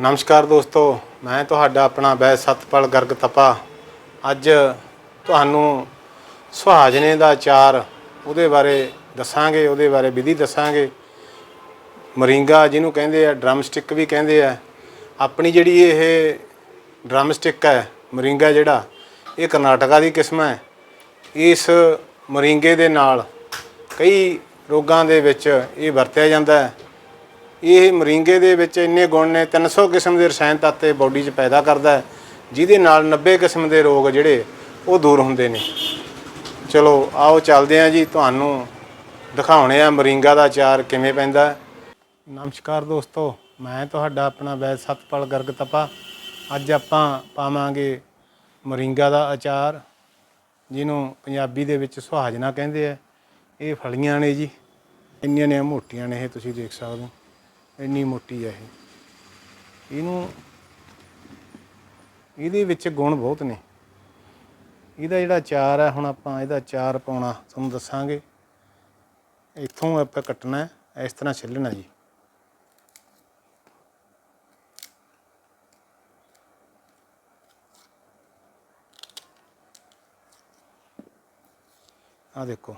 ਨਮਸਕਾਰ ਦੋਸਤੋ, ਮੈਂ ਤੁਹਾਡਾ ਆਪਣਾ ਬੈ ਸਤਪਾਲ ਗਰਗ ਤਪਾ। ਅੱਜ ਤੁਹਾਨੂੰ ਸੁਹਾਜਨੇ ਦਾ ਚਾਰ ਉਹਦੇ ਬਾਰੇ ਦੱਸਾਂਗੇ, ਉਹਦੇ ਬਾਰੇ ਵਿਧੀ ਦੱਸਾਂਗੇ। ਮਰਿੰਗਾ ਜਿਹਨੂੰ ਕਹਿੰਦੇ ਆ, ਡਰਮ ਸਟਿਕ ਵੀ ਕਹਿੰਦੇ ਆ। ਆਪਣੀ ਜਿਹੜੀ ਇਹ ਡਰਮ ਸਟਿਕ ਹੈ, ਮਰਿੰਗਾ ਜਿਹੜਾ, ਇਹ ਕਰਨਾਟਕਾ ਦੀ ਕਿਸਮ ਹੈ। ਇਸ ਮਰਿੰਗੇ ਦੇ ਨਾਲ ਕਈ ਰੋਗਾਂ ਦੇ ਵਿੱਚ ਇਹ ਵਰਤਿਆ ਜਾਂਦਾ ਹੈ। ਇਹ ਮਰਿੰਗੇ ਦੇ ਵਿੱਚ ਇੰਨੇ ਗੁਣ ਨੇ 300 ਕਿਸਮ ਦੇ ਰਸਾਇਣ ਤੱਤ ਇਹ ਬਾਡੀ 'ਚ ਪੈਦਾ ਕਰਦਾ ਹੈ, ਜਿਹਦੇ ਨਾਲ 90 ਕਿਸਮ ਦੇ ਰੋਗ ਜਿਹੜੇ ਉਹ ਦੂਰ ਹੁੰਦੇ ਨੇ। ਚਲੋ, ਆਓ ਚੱਲਦੇ ਹਾਂ ਜੀ, ਤੁਹਾਨੂੰ ਦਿਖਾਉਣੇ ਆ ਮਰਿੰਗਾ ਦਾ ਅਚਾਰ ਕਿਵੇਂ ਪੈਂਦਾ ਨਮਸਕਾਰ ਦੋਸਤੋ, ਮੈਂ ਤੁਹਾਡਾ ਆਪਣਾ ਵੈਦ ਸਤਪਾਲ ਗਰਗ ਤਪਾ। ਅੱਜ ਆਪਾਂ ਪਾਵਾਂਗੇ ਮਰਿੰਗਾ ਦਾ ਅਚਾਰ, ਜਿਹਨੂੰ ਪੰਜਾਬੀ ਦੇ ਵਿੱਚ ਸੁਹਾਜਨਾ ਕਹਿੰਦੇ ਆ। ਇਹ ਫਲੀਆਂ ਨੇ ਜੀ, ਇੰਨੀਆਂ ਨੇ ਮੋਟੀਆਂ ਨੇ, ਇਹ ਤੁਸੀਂ ਦੇਖ ਸਕਦੇ ਹੋ। ਇੰਨੀ ਮੋਟੀ ਹੈ ਇਹ। ਇਹਨੂੰ, ਇਹਦੇ ਵਿੱਚ ਗੁਣ ਬਹੁਤ ਨੇ। ਇਹਦਾ ਜਿਹੜਾ ਚਾਰ ਹੈ ਹੁਣ ਆਪਾਂ ਇਹਦਾ ਚਾਰ ਪਾਉਣਾ, ਤੁਹਾਨੂੰ ਦੱਸਾਂਗੇ। ਇੱਥੋਂ ਆਪਾਂ ਕੱਟਣਾ, ਇਸ ਤਰ੍ਹਾਂ ਛਿੱਲਣਾ ਜੀ। ਆ ਦੇਖੋ।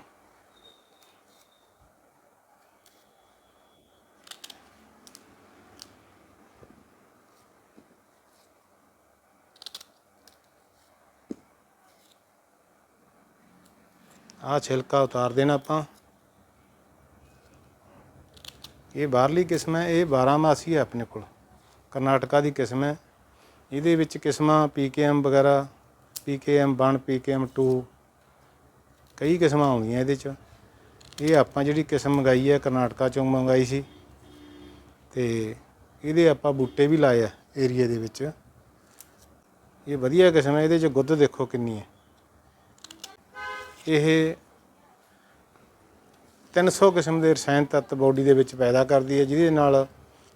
ਆ ਛਿਲਕਾ ਉਤਾਰ ਦੇਣਾ ਆਪਾਂ। ਇਹ ਬਾਹਰਲੀ ਕਿਸਮ ਹੈ, ਇਹ 12 ਮਾਸੀ ਹੈ ਆਪਣੇ ਕੋਲ। ਕਰਨਾਟਕਾ ਦੀ ਕਿਸਮ ਹੈ। ਇਹਦੇ ਵਿੱਚ ਕਿਸਮਾਂ ਪੀਕੇਐਮ ਵਗੈਰਾ ਪੀਕੇਐਮ 1 ਪੀਕੇਐਮ 2 ਕਈ ਕਿਸਮਾਂ ਆਉਂਦੀਆਂ ਇਹਦੇ ਚ। ਇਹ ਆਪਾਂ ਜਿਹੜੀ ਕਿਸਮ ਮੰਗਾਈ ਹੈ, ਕਰਨਾਟਕਾ ਚੋਂ ਮੰਗਾਈ ਸੀ। ਤੇ ਇਹਦੇ ਆਪਾਂ ਬੂਟੇ ਵੀ ਲਾਏ ਆ ਏਰੀਆ ਦੇ ਵਿੱਚ। ਇਹ ਵਧੀਆ ਕਿਸਮ ਹੈ, ਇਹਦੇ ਚ ਗੁੱਦ ਦੇਖੋ ਕਿੰਨੀ ਹੈ। ਇਹ 300 ਕਿਸਮ ਦੇ ਰਸਾਇਣ ਤੱਤ ਬਾਡੀ ਦੇ ਵਿੱਚ ਪੈਦਾ ਕਰਦੀ ਹੈ, ਜਿਹਦੇ ਨਾਲ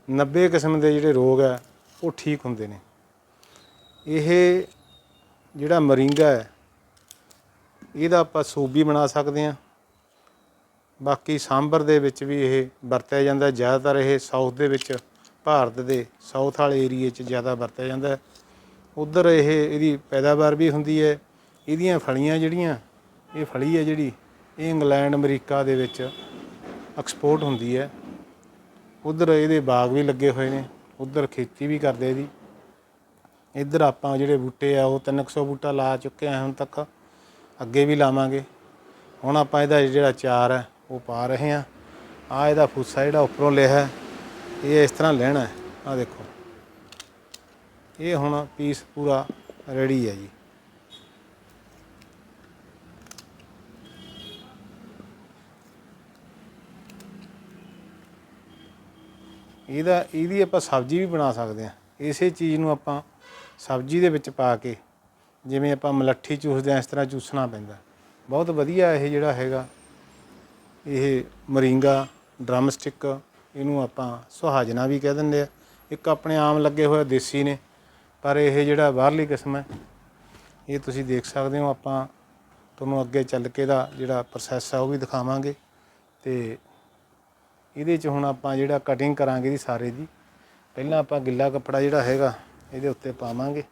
90 ਕਿਸਮ ਦੇ ਜਿਹੜੇ ਰੋਗ ਆ ਉਹ ਠੀਕ ਹੁੰਦੇ ਨੇ। ਇਹ ਜਿਹੜਾ ਮਰਿੰਗਾ ਹੈ, ਇਹਦਾ ਆਪਾਂ ਸੂਪ ਵੀ ਬਣਾ ਸਕਦੇ ਹਾਂ। ਬਾਕੀ ਸਾਂਬਰ ਦੇ ਵਿੱਚ ਵੀ ਇਹ ਵਰਤਿਆ ਜਾਂਦਾ ਜ਼ਿਆਦਾਤਰ ਇਹ ਸਾਊਥ ਦੇ ਵਿੱਚ, ਭਾਰਤ ਦੇ ਸਾਊਥ ਵਾਲੇ ਏਰੀਏ 'ਚ ਜ਼ਿਆਦਾ ਵਰਤਿਆ ਜਾਂਦਾ ਹੈ। ਉਧਰ ਇਹ ਇਹਦੀ ਪੈਦਾਵਾਰ ਵੀ ਹੁੰਦੀ ਹੈ। ਇਹਦੀਆਂ ਫਲੀਆਂ ਜਿਹੜੀਆਂ ਇਹ ਫਲੀ ਹੈ ਜਿਹੜੀ ਇਹ ਇੰਗਲੈਂਡ, ਅਮਰੀਕਾ ਦੇ ਵਿੱਚ ਐਕਸਪੋਰਟ ਹੁੰਦੀ ਹੈ। ਉਧਰ ਇਹਦੇ ਬਾਗ ਵੀ ਲੱਗੇ ਹੋਏ ਨੇ, ਉਧਰ ਖੇਤੀ ਵੀ ਕਰਦੇ ਇਹਦੀ। ਇੱਧਰ ਆਪਾਂ ਜਿਹੜੇ ਬੂਟੇ ਆ, ਉਹ 300 ਬੂਟਾ ਲਾ ਚੁੱਕੇ ਆ ਹੁਣ ਤੱਕ, ਅੱਗੇ ਵੀ ਲਾਵਾਂਗੇ। ਹੁਣ ਆਪਾਂ ਇਹਦਾ ਜਿਹੜਾ ਚਾਰ ਹੈ, ਉਹ ਪਾ ਰਹੇ ਆ ਆ ਇਹਦਾ ਫੂਸਾ ਜਿਹੜਾ ਉੱਪਰੋਂ ਲਿਆ ਇਹ ਇਸ ਤਰ੍ਹਾਂ ਲੈਣਾ ਹੈ। ਆ ਦੇਖੋ। ਇਹ ਹੁਣ ਪੀਸ ਪੂਰਾ ਰੈਡੀ ਹੈ ਜੀ। ਇਹਦਾ ਇਹਦੀ ਆਪਾਂ ਸਬਜ਼ੀ ਵੀ ਬਣਾ ਸਕਦੇ ਹਾਂ। ਇਸੇ ਚੀਜ਼ ਨੂੰ ਆਪਾਂ ਸਬਜ਼ੀ ਦੇ ਵਿੱਚ ਪਾ ਕੇ ਜਿਵੇਂ ਆਪਾਂ ਮਲੱਠੀ ਚੂਸਦੇ ਹਾਂ, ਇਸ ਤਰ੍ਹਾਂ ਚੂਸਣਾ ਪੈਂਦਾ। ਬਹੁਤ ਵਧੀਆ ਇਹ ਜਿਹੜਾ ਹੈਗਾ, ਇਹ ਮਰਿੰਗਾ ਡਰਮਸਟਿਕ ਇਹਨੂੰ ਆਪਾਂ ਸੁਹਾਜਨਾ ਵੀ ਕਹਿ ਦਿੰਦੇ ਆ। ਇੱਕ ਆਪਣੇ ਆਮ ਲੱਗੇ ਹੋਏ ਦੇਸੀ ਨੇ, ਪਰ ਇਹ ਜਿਹੜਾ ਬਾਹਰਲੀ ਕਿਸਮ ਹੈ, ਇਹ ਤੁਸੀਂ ਦੇਖ ਸਕਦੇ ਹੋ। ਆਪਾਂ ਤੁਹਾਨੂੰ ਅੱਗੇ ਚੱਲ ਕੇ ਦਾ ਜਿਹੜਾ ਪ੍ਰੋਸੈਸ ਹੈ ਉਹ ਵੀ ਦਿਖਾਵਾਂਗੇ। ਤੇ ਇਹਦੇ 'ਚ ਹੁਣ ਆਪਾਂ ਜਿਹੜਾ ਕਟਿੰਗ ਕਰਾਂਗੇ ਦੀ ਸਾਰੇ ਦੀ, ਪਹਿਲਾਂ ਆਪਾਂ ਗਿੱਲਾ ਕੱਪੜਾ ਜਿਹੜਾ ਹੈਗਾ, ਇਹਦੇ ਉੱਤੇ ਪਾਵਾਂਗੇ।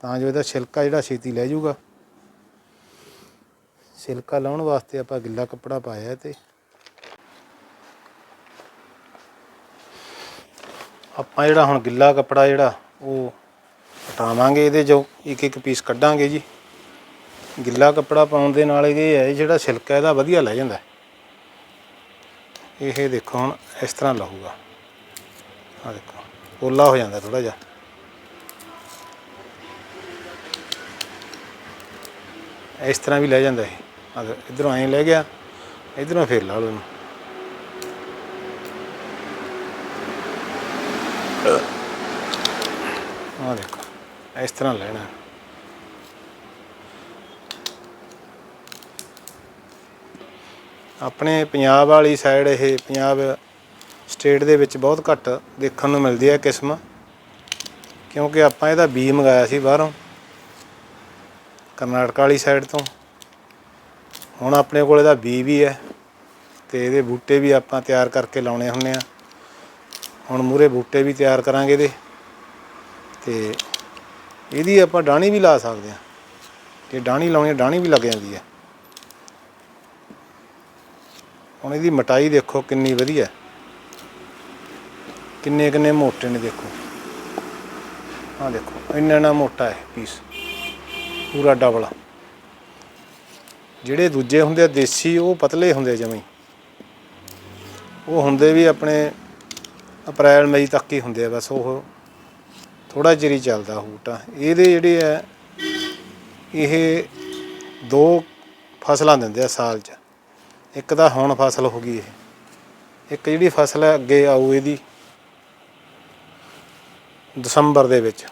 ਤਾਂ ਜੋ ਇਹਦਾ ਛਿਲਕਾ ਜਿਹੜਾ ਛੇਤੀ ਲੈ ਜਾਊਗਾ। ਛਿਲਕਾ ਲਾਉਣ ਵਾਸਤੇ ਆਪਾਂ ਗਿੱਲਾ ਕੱਪੜਾ ਪਾਇਆ ਤੇ ਆਪਾਂ ਜਿਹੜਾ ਹੁਣ ਗਿੱਲਾ ਕੱਪੜਾ ਜਿਹੜਾ, ਉਹ ਹਟਾਵਾਂਗੇ ਇਹਦੇ ਜੋ ਇੱਕ ਇੱਕ ਪੀਸ ਕੱਢਾਂਗੇ ਜੀ। ਗਿੱਲਾ ਕੱਪੜਾ ਪਾਉਣ ਦੇ ਨਾਲ ਇਹ ਹੈ ਜਿਹੜਾ ਛਿਲਕਾ ਇਹਦਾ ਵਧੀਆ ਲੈ ਜਾਂਦਾ। ਇਹ ਦੇਖੋ ਹੁਣ ਇਸ ਤਰ੍ਹਾਂ ਲਹੂਗਾ ਆ ਦੇਖੋ, ਪੋਲਾ ਹੋ ਜਾਂਦਾ ਥੋੜਾ ਜਿਹਾ। ਇਸ ਤਰ੍ਹਾਂ ਵੀ ਲੈ ਜਾਂਦਾ ਇਹ। ਆ ਇਧਰੋਂ ਐਂ ਲੈ ਗਿਆ, ਇਧਰੋਂ ਫੇਰ ਲਾ ਲਓ ਇਹਨੂੰ। ਆ ਦੇਖੋ, ਇਸ ਤਰ੍ਹਾਂ ਲੈਣਾ। ਆਪਣੇ ਪੰਜਾਬ ਵਾਲੀ ਸਾਈਡ ਇਹ ਪੰਜਾਬ ਸਟੇਟ ਦੇ ਵਿੱਚ ਬਹੁਤ ਘੱਟ ਦੇਖਣ ਨੂੰ ਮਿਲਦੀ ਹੈ ਕਿਸਮ ਕਿਉਂਕਿ ਆਪਾਂ ਇਹਦਾ ਬੀ ਮੰਗਾਇਆ ਸੀ ਬਾਹਰੋਂ ਕਰਨਾਟਕ ਵਾਲੀ ਸਾਈਡ ਤੋਂ। ਹੁਣ ਆਪਣੇ ਕੋਲ ਇਹਦਾ ਬੀ ਵੀ ਹੈ ਤੇ ਇਹਦੇ ਬੂਟੇ ਵੀ ਆਪਾਂ ਤਿਆਰ ਕਰਕੇ ਲਾਉਣੇ ਹੁੰਨੇ ਆ ਹੁਣ ਮੂਰੇ ਬੂਟੇ ਵੀ ਤਿਆਰ ਕਰਾਂਗੇ ਇਹਦੇ ਤੇ ਇਹਦੀ ਆਪਾਂ ਡਾਣੀ ਵੀ ਲਾ ਸਕਦੇ ਆ ਜੇ ਡਾਣੀ ਲਾਉਣੀ ਆ, ਡਾਣੀ ਵੀ ਲੱਗ ਜਾਂਦੀ ਹੈ। ਹੁਣ ਇਹਦੀ ਮਟਾਈ ਦੇਖੋ ਕਿੰਨੀ ਵਧੀਆ। ਕਿੰਨੇ ਕਿੰਨੇ ਮੋਟੇ ਨੇ ਦੇਖੋ। ਆਹ ਦੇਖੋ, ਇੰਨਾ ਨਾ ਮੋਟਾ ਹੈ ਪੀਸ ਪੂਰਾ ਡਬਲ ਜਿਹੜੇ ਦੂਜੇ ਹੁੰਦੇ ਆ ਦੇਸੀ, ਉਹ ਪਤਲੇ ਹੁੰਦੇ ਜਮੀ। ਉਹ ਹੁੰਦੇ ਵੀ ਆਪਣੇ ਅਪ੍ਰੈਲ, ਮਈ ਤੱਕ ਹੀ ਹੁੰਦੇ ਆ, ਬਸ ਉਹ ਥੋੜਾ ਚਿਰ ਹੀ ਚੱਲਦਾ ਬੂਟਾ ਇਹਦੇ ਜਿਹੜੇ ਆ, ਇਹ ਦੋ ਫਸਲਾਂ ਦਿੰਦੇ ਆ ਸਾਲ 'ਚ। ਇੱਕ ਤਾਂ ਹੁਣ ਫਸਲ ਹੋ ਗਈ ਇਹ। ਇੱਕ ਜਿਹੜੀ ਫਸਲ ਹੈ, ਅੱਗੇ ਆਊ ਇਹਦੀ। ਦਸੰਬਰ ਦੇ ਵਿੱਚ।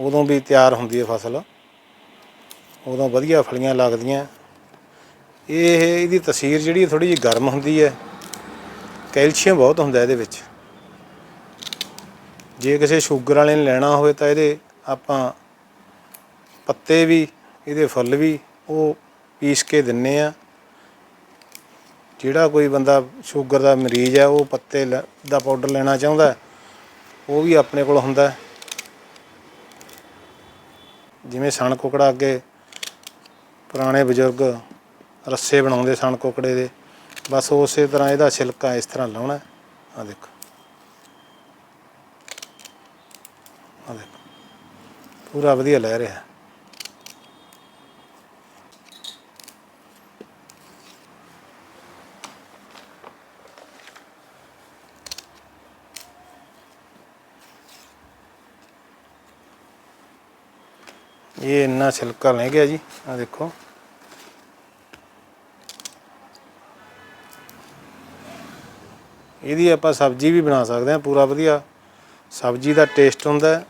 ਉਦੋਂ ਵੀ ਤਿਆਰ ਹੁੰਦੀ ਹੈ ਫਸਲ। ਉਦੋਂ ਵਧੀਆ ਫਲੀਆਂ ਲੱਗਦੀਆਂ। ਇਹ, ਇਹਦੀ ਤਸੀਰ ਜਿਹੜੀ ਥੋੜੀ ਜਿਹੀ ਗਰਮ ਹੁੰਦੀ ਹੈ। ਕੈਲਸ਼ੀਅਮ ਬਹੁਤ ਹੁੰਦਾ ਇਹਦੇ ਵਿੱਚ। ਜੇ ਕਿਸੇ ਸ਼ੂਗਰ ਵਾਲੇ ਨੇ ਲੈਣਾ ਹੋਵੇ ਤਾਂ ਇਹਦੇ ਆਪਾਂ ਪੱਤੇ ਵੀ, ਇਹਦੇ ਫੁੱਲ ਵੀ ਉਹ ਪੀਸ ਕੇ ਦਿੰਨੇ ਆ। ਜਿਹੜਾ ਕੋਈ ਬੰਦਾ ਸ਼ੂਗਰ ਦਾ ਮਰੀਜ਼ ਹੈ ਉਹ ਪੱਤੇ ਲ ਦਾ ਪਾਊਡਰ ਲੈਣਾ ਚਾਹੁੰਦਾ ਹੈ, ਉਹ ਵੀ ਆਪਣੇ ਕੋਲ ਹੁੰਦਾ ਹੈ। ਜਿਵੇਂ ਸਣ ਕੁਕੜਾ ਅੱਗੇ ਪੁਰਾਣੇ ਬਜ਼ੁਰਗ ਰੱਸੇ ਬਣਾਉਂਦੇ ਸਣ ਕੁਕੜੇ ਦੇ ਬਸ ਉਸੇ ਤਰ੍ਹਾਂ ਇਹਦਾ ਛਿਲਕਾ ਇਸ ਤਰ੍ਹਾਂ ਲਾਉਣਾ ਆ ਦੇਖੋ। ਆ ਦੇਖੋ। ਪੂਰਾ ਵਧੀਆ ਲੈ ਰਿਹਾ ਇਹ ਇੰਨਾ ਛਿਲਕਾ ਲੈ ਗਿਆ ਜੀ ਆ ਦੇਖੋ। ਇਹਦੀ ਆਪਾਂ ਸਬਜ਼ੀ ਵੀ ਬਣਾ ਸਕਦੇ ਹਾਂ, ਪੂਰਾ ਵਧੀਆ ਸਬਜ਼ੀ ਦਾ ਟੇਸਟ ਹੁੰਦਾ ਹੈ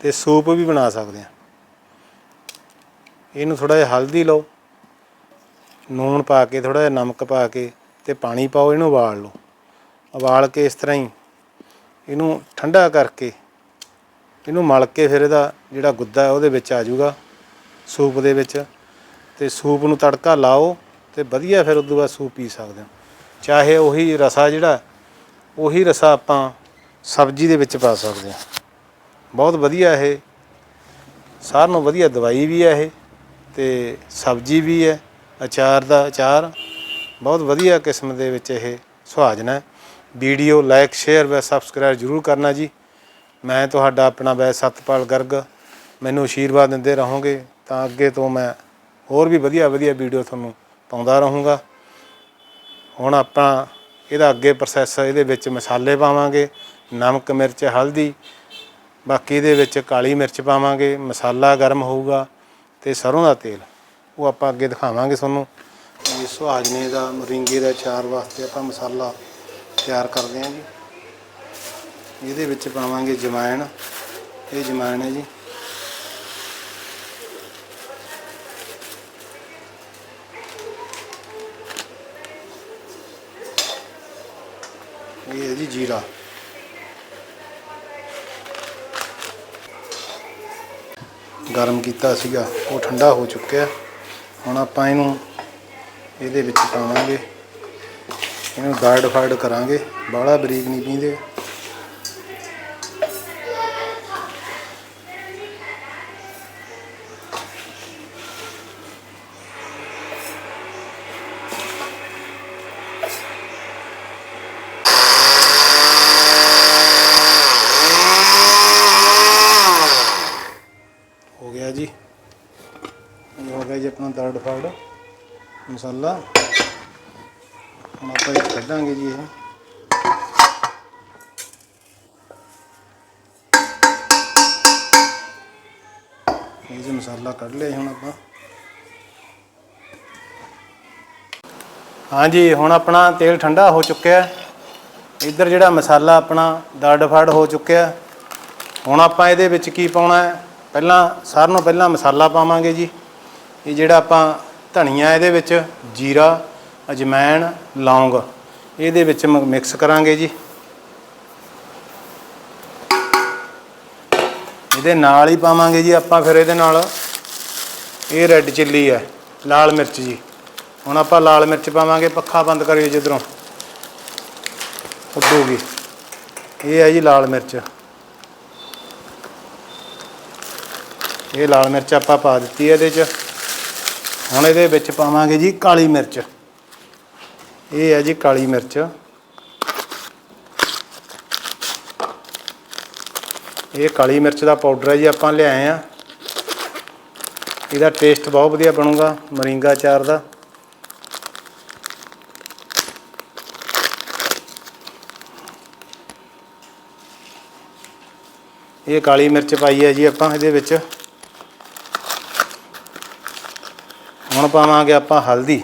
ਤੇ ਸੂਪ ਵੀ ਬਣਾ ਸਕਦੇ ਹਾਂ। ਇਹਨੂੰ ਥੋੜਾ ਜਿਹਾ ਹਲਦੀ ਲਓ, ਨੂਣ ਪਾ ਕੇ ਥੋੜਾ ਜਿਹਾ ਨਮਕ ਪਾ ਕੇ ਤੇ ਪਾਣੀ ਪਾਓ, ਇਹਨੂੰ ਉਬਾਲ ਲਓ। ਉਬਾਲ ਕੇ ਇਸ ਤਰ੍ਹਾਂ ਹੀ ਇਹਨੂੰ ਠੰਡਾ ਕਰਕੇ ਇਹਨੂੰ ਮਲ ਕੇ ਫਿਰ ਇਹਦਾ ਜਿਹੜਾ ਗੁੱਦਾ ਹੈ ਉਹਦੇ ਵਿੱਚ ਆ ਜਾਊਗਾ, ਸੂਪ ਦੇ ਵਿੱਚ। ਤੇ ਸੂਪ ਨੂੰ ਤੜਕਾ ਲਾਓ ਤੇ ਵਧੀਆ ਫਿਰ ਉਦੋਂ ਬਾਅਦ ਸੂਪ ਪੀ ਸਕਦੇ ਹੋ। ਚਾਹੇ ਉਹੀ ਰਸਾ ਜਿਹੜਾ, ਉਹੀ ਰਸਾ ਆਪਾਂ ਸਬਜ਼ੀ ਦੇ ਵਿੱਚ ਪਾ ਸਕਦੇ ਹਾਂ। ਬਹੁਤ ਵਧੀਆ ਇਹ। ਸਾਰਿਆਂ ਨੂੰ ਵਧੀਆ ਦਵਾਈ ਵੀ ਹੈ ਇਹ ਤੇ ਸਬਜ਼ੀ ਵੀ ਹੈ, ਅਚਾਰ ਦਾ ਅਚਾਰ। ਬਹੁਤ ਵਧੀਆ ਕਿਸਮ ਦੇ ਵਿੱਚ ਇਹ ਸੁਹਾਜਨ video like share và subscribe ਜਰੂਰ ਕਰਨਾ ਜੀ। ਮੈਂ ਤੁਹਾਡਾ ਆਪਣਾ ਵੈ ਸਤਪਾਲ ਗਰਗ, ਮੈਨੂੰ ਆਸ਼ੀਰਵਾਦ ਦਿੰਦੇ ਰਹੋਗੇ, ਤਾਂ ਅੱਗੇ ਤੋਂ ਮੈਂ ਹੋਰ ਵੀ ਵਧੀਆ ਵਧੀਆ ਵੀਡੀਓ ਤੁਹਾਨੂੰ ਪਾਉਂਦਾ ਰਹੂੰਗਾ। ਹੁਣ ਆਪਾਂ ਇਹਦਾ ਅੱਗੇ ਪ੍ਰੋਸੈਸ ਇਹਦੇ ਵਿੱਚ ਮਸਾਲੇ ਪਾਵਾਂਗੇ, ਨਮਕ, ਮਿਰਚ, ਹਲਦੀ, ਬਾਕੀ ਇਹਦੇ ਵਿੱਚ ਕਾਲੀ ਮਿਰਚ ਪਾਵਾਂਗੇ, ਮਸਾਲਾ ਗਰਮ ਹੋਊਗਾ ਤੇ ਸਰੋਂ ਦਾ ਤੇਲ, ਉਹ ਆਪਾਂ ਅੱਗੇ ਦਿਖਾਵਾਂਗੇ ਤੁਹਾਨੂੰ। ਇਹ ਸੁਹਾਜਨੇ ਦਾ ਮਰਿੰਗੇ ਦਾ ਚਾਰ ਵਾਸਤੇ ਆਪਾਂ ਮਸਾਲਾ ਤਿਆਰ ਕਰਦੇ ਹਾਂ ਜੀ। ਇਹਦੇ ਵਿੱਚ ਪਾਵਾਂਗੇ ਜਮੈਣ ਇਹ ਜਮੈਣ ਹੈ ਜੀ। ਇਹ ਹੈ ਜੀ ਜੀਰਾ। ਗਰਮ ਕੀਤਾ ਸੀਗਾ, ਉਹ ਠੰਡਾ ਹੋ ਚੁੱਕਿਆ। ਹੁਣ ਆਪਾਂ ਇਹਨੂੰ ਇਹਦੇ ਵਿੱਚ ਪਾਵਾਂਗੇ। ਇਹਨੂੰ ਗਾਰਡ ਫਾਰਡ ਕਰਾਂਗੇ। ਬਾਹਲਾ ਬਰੀਕ ਨਹੀਂ ਪੀਂਦੇ। ਗਿਆ ਜੀ। ਇਹ ਹੋ ਗਿਆ ਜੀ ਆਪਣਾ ਦਰਡ ਫਾਰਡ ਮਸਾਲਾ। ਹੁਣ ਆਪਾਂ ਇਹ ਕੱਢਾਂਗੇ ਜੀ ਇਹ। ਇਹ ਜੀ ਮਸਾਲਾ ਕੱਢ ਲਿਆ ਹੁਣ ਆਪਾਂ। ਹਾਂਜੀ ਹੁਣ ਆਪਣਾ ਤੇਲ ਠੰਡਾ ਹੋ ਚੁੱਕਿਆ ਇੱਧਰ ਜਿਹੜਾ ਮਸਾਲਾ ਆਪਣਾ ਦਰਡ ਫਾਰਡ ਹੋ ਚੁੱਕਿਆ ਹੁਣ ਆਪਾਂ ਇਹਦੇ ਵਿੱਚ ਕੀ ਪਾਉਣਾ ਹੈ? ਪਹਿਲਾਂ ਸਾਰਿਆਂ ਨਾਲੋਂ ਪਹਿਲਾਂ ਮਸਾਲਾ ਪਾਵਾਂਗੇ ਜੀ। ਇਹ ਜਿਹੜਾ ਆਪਾਂ ਧਨੀਆ ਇਹਦੇ ਵਿੱਚ, ਜੀਰਾ ਅਜਮੈਣ ਲੌਂਗ, ਇਹਦੇ ਵਿੱਚ ਮ- ਮਿਕਸ ਕਰਾਂਗੇ ਜੀ। ਇਹਦੇ ਨਾਲ ਹੀ ਪਾਵਾਂਗੇ ਜੀ ਆਪਾਂ ਫਿਰ ਇਹਦੇ ਨਾਲ। ਇਹ ਰੈੱਡ ਚਿੱਲੀ ਹੈ, ਲਾਲ ਮਿਰਚ ਜੀ। ਹੁਣ ਆਪਾਂ ਲਾਲ ਮਿਰਚ ਪਾਵਾਂਗੇ, ਪੱਖਾ ਬੰਦ ਕਰਿਓ ਜਿੱਧਰੋਂ। ਉੱਡੂਗੀ। ਇਹ ਹੈ ਜੀ ਲਾਲ ਮਿਰਚ। ਇਹ ਲਾਲ ਮਿਰਚ ਆਪਾਂ ਪਾ ਦਿੱਤੀ ਹੈ ਇਹਦੇ 'ਚ। ਹੁਣ ਇਹਦੇ ਵਿੱਚ ਪਾਵਾਂਗੇ ਜੀ ਕਾਲੀ ਮਿਰਚ। ਇਹ ਹੈ ਜੀ ਕਾਲੀ ਮਿਰਚ। ਇਹ ਕਾਲੀ ਮਿਰਚ ਦਾ ਪਾਊਡਰ ਹੈ ਜੀ ਆਪਾਂ ਲਿਆਏ ਆ। ਇਹਦਾ ਟੇਸਟ ਬਹੁਤ ਵਧੀਆ ਬਣੂਗਾ, ਮਰਿੰਗਾ ਚਾਰ ਦਾ। ਇਹ ਕਾਲੀ ਮਿਰਚ ਪਾਈ ਹੈ ਜੀ ਆਪਾਂ ਇਹਦੇ ਵਿੱਚ। ਹੁਣ ਪਾਵਾਂਗੇ ਆਪਾਂ ਹਲਦੀ।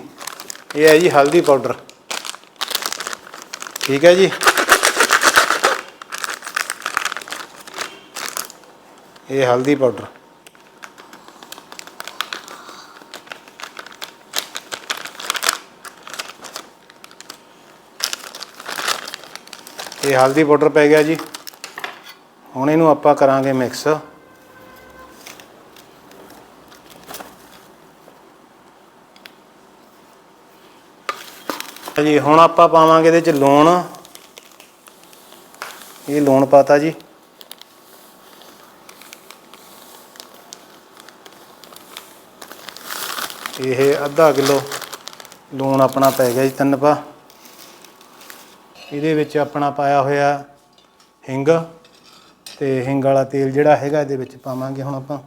ਇਹ ਹੈ ਜੀ ਹਲਦੀ ਪਾਊਡਰ। ਠੀਕ ਹੈ ਜੀ। ਇਹ ਹਲਦੀ ਪਾਊਡਰ। ਇਹ ਹਲਦੀ ਪਾਊਡਰ ਪੈ ਗਿਆ ਜੀ। ਹੁਣ ਇਹਨੂੰ ਆਪਾਂ ਕਰਾਂਗੇ ਮਿਕਸ। ਜੀ, ਹੁਣ ਆਪਾਂ ਪਾਵਾਂਗੇ ਇਹਦੇ ਚ ਲੂਣ। ਇਹ ਲੂਣ ਪਾਤਾ ਜੀ। ਇਹ ਅੱਧਾ ਕਿਲੋ ਲੂਣ ਆਪਣਾ ਪੈ ਗਿਆ ਜੀ ਤਿੰਨ ਪਾ। ਇਹਦੇ ਵਿੱਚ ਆਪਣਾ ਪਾਇਆ ਹੋਇਆ ਹਿੰਗ ਤੇ ਹਿੰਗ ਵਾਲਾ ਤੇਲ ਜਿਹੜਾ ਹੈਗਾ ਇਹਦੇ ਵਿੱਚ ਪਾਵਾਂਗੇ ਹੁਣ ਆਪਾਂ।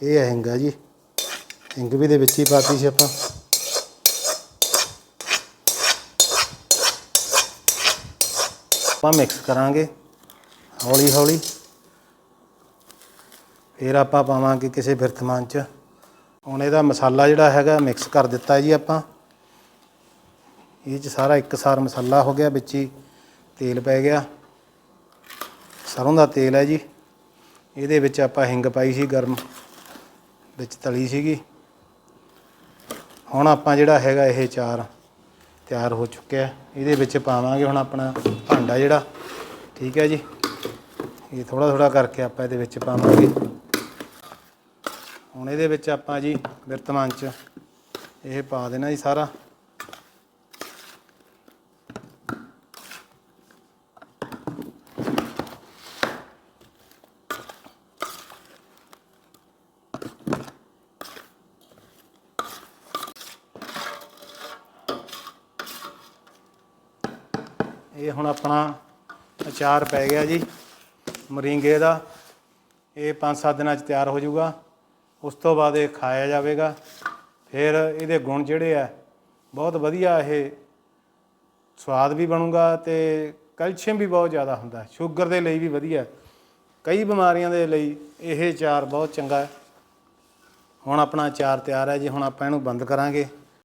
ਇਹ ਹੈ ਹਿੰਗਾ ਜੀ। ਹਿੰਗ ਵੀ ਦੇ ਵਿੱਚ ਹੀ ਪਾਤੀ ਸੀ ਆਪਾਂ। ਆਪਾਂ ਮਿਕਸ ਕਰਾਂਗੇ ਹੌਲੀ ਹੌਲੀ ਫਿਰ ਆਪਾਂ ਪਾਵਾਂਗੇ ਕਿਸੇ ਬਿਰਤਮਾਨ ਚ। ਹੁਣ ਇਹਦਾ ਮਸਾਲਾ ਜਿਹੜਾ ਹੈਗਾ ਮਿਕਸ ਕਰ ਦਿੱਤਾ ਜੀ ਆਪਾਂ। ਇਹ ਚ ਸਾਰਾ ਇੱਕਸਾਰ ਮਸਾਲਾ ਹੋ ਗਿਆ, ਵਿੱਚ ਹੀ ਤੇਲ ਪੈ ਗਿਆ। ਸਰੋਂ ਦਾ ਤੇਲ ਹੈ ਜੀ। ਇਹਦੇ ਵਿੱਚ ਆਪਾਂ ਹਿੰਗ ਪਾਈ ਸੀ ਗਰਮ, ਵਿੱਚ ਤਲੀ ਸੀਗੀ। ਹੁਣ ਆਪਾਂ ਜਿਹੜਾ ਹੈਗਾ ਇਹ ਚਾਰ ਤਿਆਰ ਹੋ ਚੁੱਕਿਆ ਇਹਦੇ ਵਿੱਚ ਪਾਵਾਂਗੇ ਹੁਣ ਆਪਣਾ ਭਾਂਡਾ ਜਿਹੜਾ। ਠੀਕ ਹੈ ਜੀ। ਇਹ ਥੋੜਾ ਥੋੜਾ ਕਰਕੇ ਆਪਾਂ ਇਹਦੇ ਵਿੱਚ ਪਾਵਾਂਗੇ। ਹੁਣ ਇਹਦੇ ਵਿੱਚ ਆਪਾਂ ਜੀ ਵਰਤਮਾਨ ਚ ਇਹ ਪਾ ਦੇਣਾ ਜੀ ਸਾਰਾ ਇਹ ਹੁਣ ਆਪਣਾ ਅਚਾਰ ਪੈ ਗਿਆ ਜੀ, ਮਰਿੰਗੇ ਦਾ। ਇਹ 5-7 ਦਿਨਾਂ 'ਚ ਤਿਆਰ ਹੋ ਜਾਊਗਾ। ਉਸ ਤੋਂ ਬਾਅਦ ਇਹ ਖਾਇਆ ਜਾਵੇਗਾ। ਫਿਰ ਇਹਦੇ ਗੁਣ ਜਿਹੜੇ ਆ, ਬਹੁਤ ਵਧੀਆ ਇਹ ਸਵਾਦ ਵੀ ਬਣੂਗਾ ਤੇ ਕੈਲਸ਼ੀਅਮ ਵੀ ਬਹੁਤ ਜ਼ਿਆਦਾ ਹੁੰਦਾ। ਸ਼ੂਗਰ ਦੇ ਲਈ ਵੀ ਵਧੀਆ। ਕਈ ਬਿਮਾਰੀਆਂ ਦੇ ਲਈ ਇਹ ਅਚਾਰ ਬਹੁਤ ਚੰਗਾ ਹੈ। ਹੁਣ ਆਪਣਾ ਅਚਾਰ ਤਿਆਰ ਹੈ ਜੀ, ਹੁਣ ਆਪਾਂ ਇਹਨੂੰ ਬੰਦ ਕਰਾਂਗੇ।